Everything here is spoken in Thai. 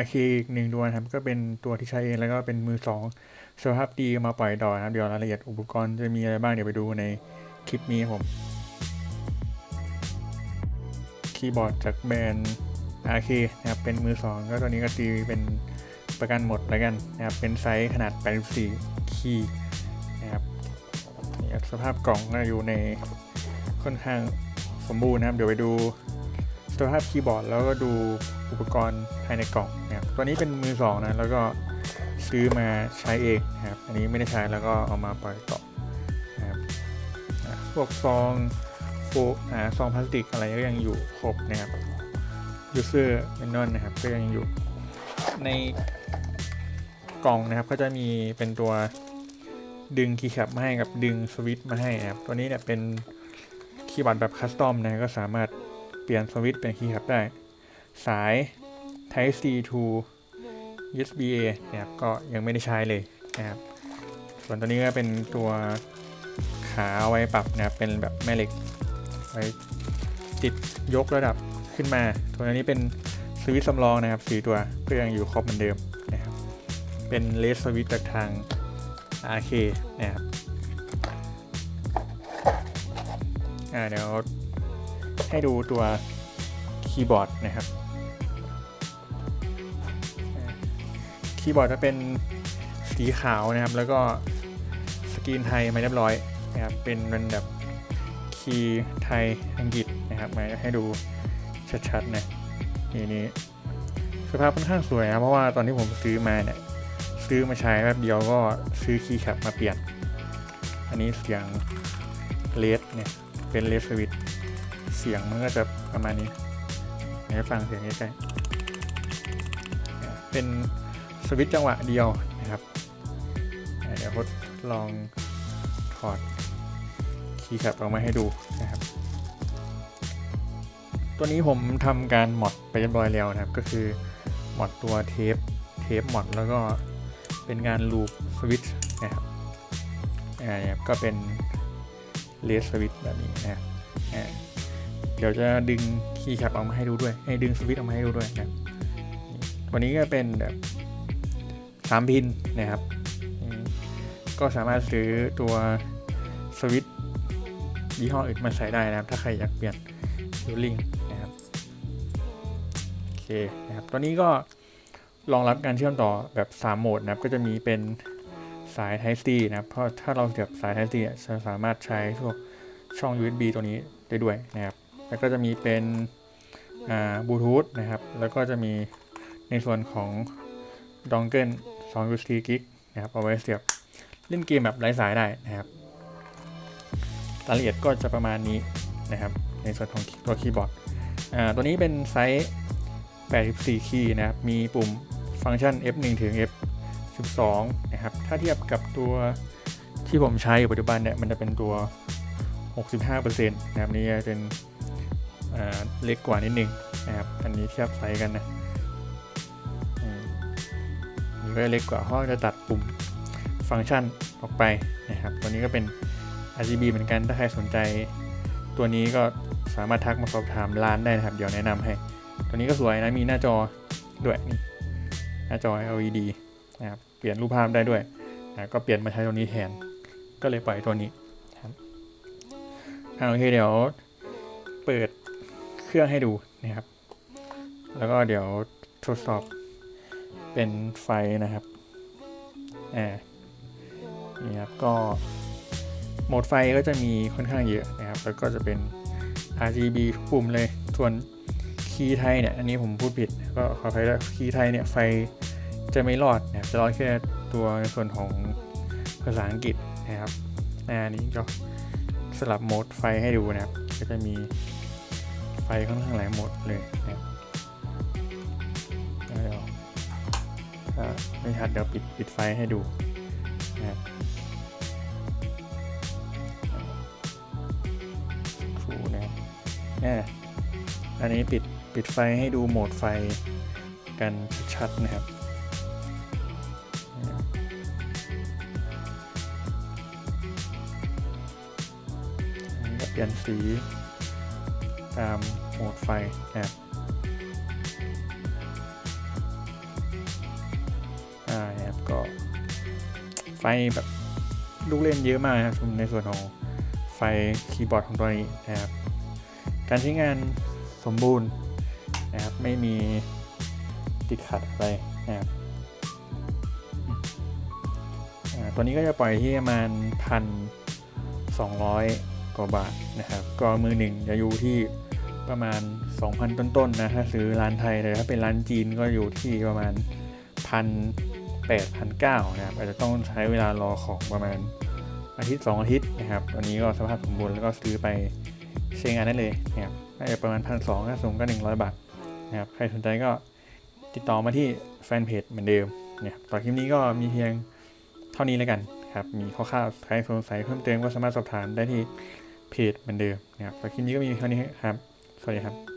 RK อีกหนึ่งดวงนะครับ ก็เป็นตัวที่ใช้เองแล้วก็เป็นมือสองสภาพดีมาปล่อยต่อนครับ เดี๋ยวรายละเอียดอุปกรณ์จะมีอะไรบ้างเดี๋ยวไปดูในคลิปนี้ครับผม คีย์บอร์ดจากแบรนด์ RK นะครับ เป็นมือสองก็ตัวนี้ก็ตีเป็นประกันหมดแล้วกันนะครับ เป็นไซส์ขนาด 84 คีย์นะครับนี่ครับสภาพกล่องก็อยู่ในค่อนข้างสมบูรณ์นะครับ เดี๋ยวไปดู สภาพคีย์บอร์ดแล้วก็ดูอุปกรณ์ภายในกล่องนะครับตัวนี้เป็นมือสองนะแล้วก็ซื้อมาใช้เองนะครับอันนี้ไม่ได้ใช้แล้วก็เอามาปล่อยต่อนะครับพวกซองโฟอ่าซองพลาสติกอะไรก็ยังอยู่ครบนะครับยูเซอร์แมนนวลนะครับก็ยังอยู่ในกล่องนะครับก็จะมีเป็นตัวดึงคีย์แคปมาให้กับดึงสวิตช์มาให้นะครับตัวนี้เนี่ยเป็นคีย์บอร์ดแบบคัสตอมนะก็สามารถ เปลี่ยนสวิตช์เป็นคีย์แคปได้ สาย Type C to USB A นะครับก็ยังไม่ได้ใช้เลยนะครับ ส่วนตัวนี้ก็เป็นตัวขาเอาไว้ปรับนะครับเป็นแบบแม่เหล็กไว้ติดยกระดับขึ้นมา ตัวนี้เป็นสวิตช์สำรองนะครับสีตัวก็ยังอยู่ครบเหมือนเดิมนะครับ เป็นเลสสวิตช์จากทาง RK นะครับ อ่าเดี๋ยว ให้ดูตัวคีย์บอร์ดนะครับคีย์บอร์ดจะเป็นสีขาวนะครับ แล้วก็สกรีนไทยมาเรียบร้อยนะครับ เป็นเป็นแบบคีย์ไทยอังกฤษนะครับ มาให้ดูชัดๆนะนี่นี่สภาพค่อนข้างสวยนะเพราะว่าตอนที่ผมซื้อมาเนี่ยซื้อมาใช้แป๊บเดียวก็ซื้อคีย์แคปมาเปลี่ยน อันนี้เสียงเลสเนี่ยเป็นเลสสวิต เสียงมันก็จะประมาณนี้ให้ฟังเสียงใกล้ๆเป็นสวิตช์จังหวะเดียวนะครับอ่าเดี๋ยวทดลองถอดคีย์แคปออกมาให้ดูนะครับ ตัวนี้ผมทำการมอดไปเรียบร้อยแล้วนะครับ ก็คือมอดตัวเทปเทปมอดแล้วก็เป็นงานลูปสวิตช์นะครับอ่าก็เป็นเลสสวิตช์แบบนี้นะครับ เดี๋ยวจะดึงคีย์แคปออกมาให้ดูด้วย ให้ดึงสวิตช์ออกมาให้ดูด้วยนะครับวันนี้ก็เป็นแบบสามพินนะครับ ก็สามารถซื้อตัวสวิตช์ยี่ห้ออื่นมาใส่ได้นะครับ ถ้าใครอยากเปลี่ยนฟิลลิ่งนะครับโอเคนะครับตัวนี้ก็รองรับการเชื่อมต่อแบบ 3 โหมดนะครับ ก็จะมีเป็นสาย Type C นะครับ เพราะถ้าเราเสียบสาย Type C จะสามารถใช้พวกช่อง USB ตัวนี้ได้ด้วยนะครับ แล้วก็จะมีเป็นบลูทูธนะครับ แล้วก็จะมีในส่วนของดองเกิล2 u s กิกนะครับเอาไว้เสียบเล่นเกมแบบไร้สายได้นะครับรายละเอียดก็จะประมาณนี้นะครับ ในส่วนของตัวคีย์บอร์ดตัวนี้เป็นไซส์84 คีย์นะครับ มีปุ่มฟังก์ชัน F1 ถึง F12 นะครับ ถ้าเทียบกับตัวที่ผมใช้อยู่ปัจจุบันเนี่ย มันจะเป็นตัว 65%นะครับ นี่จะเป็น เล็กกว่านิดนึงนะครับ อันนี้เทียบไซส์กันนะอืมนี่ก็เล็กกว่าเพราะจะตัดปุ่มฟังก์ชันออกไปนะครับ ตัวนี้ก็เป็น RGB เหมือนกัน ถ้าใครสนใจ ตัวนี้ก็สามารถทักมาสอบถามร้านได้นะครับ เดี๋ยวแนะนำให้ ตัวนี้ก็สวยนะ มีหน้าจอด้วยนี่ หน้าจอ LED นะครับ เปลี่ยนรูปภาพได้ด้วยนะก็เปลี่ยนมาใช้ตัวนี้แทน ก็เลยปล่อยตัวนี้ครับโอเคเดี๋ยวเปิด เครื่องให้ดูนะครับ แล้วก็เดี๋ยวทดสอบเป็นไฟนะครับอ่านี่ครับก็โหมดไฟก็จะมีค่อนข้างเยอะนะครับ แล้วก็จะเป็น RGB ทุกปุ่มเลย ส่วนคีย์ไทยเนี่ย อันนี้ผมพูดผิด ก็ขออภัยด้วยคีย์ไทยเนี่ย ไฟจะไม่รอดนะครับ จะรอดแค่ตัวในส่วนของภาษาอังกฤษนะครับอ่านี้ก็สลับโหมดไฟให้ดูนะครับ ก็จะมี ไฟค่อนข้างหลายหมดเลยนะครับเดี๋ยวถ้าไม่ชัดเดี๋ยวปิดปิดไฟให้ดูนะครับครูนะครับอ่าอันนี้ปิดปิดไฟให้ดูโหมดไฟกันชัดนะครับนี่เปลี่ยนสี ตามโหมดไฟนะครับก็ไฟแบบลูกเล่นเยอะมากนะครับในส่วนของไฟคีย์บอร์ดของตัวนี้นะครับ การใช้งานสมบูรณ์นะครับไม่มีติดขัดอะไรนะครับตัวนี้ก็จะปล่อยที่ประมาณพันสองร้อยกว่าบาทนะครับ ก็มือหนึ่งจะอยู่ที่ ประมาณ 2,000 ต้นๆนะถ้าซื้อร้านไทยเลยถ้าเป็นร้านจีนก็อยู่ที่ประมาณพันแปดพันเก้านะครับอาจจะต้องใช้เวลารอของประมาณอาทิตย์ 2 อาทิตย์นะครับตัวนี้ก็สภาพสมบูรณ์แล้วก็ซื้อไปใช้งานได้เลยนะครับน่าจะประมาณพันสองถ้าสูงก็ 100 บาทนะครับใครสนใจก็ติดต่อมาที่แฟนเพจเหมือนเดิมนะครับต่อคลิปนี้ก็มีเพียงเท่านี้แล้วกันครับมีข้อข่าวใครสงสัยเพิ่มเติมก็สามารถสอบถามได้ที่เพจเหมือนเดิมนะครับต่อคลิปนี้ก็มีเท่านี้ครับ สวัสดีครับ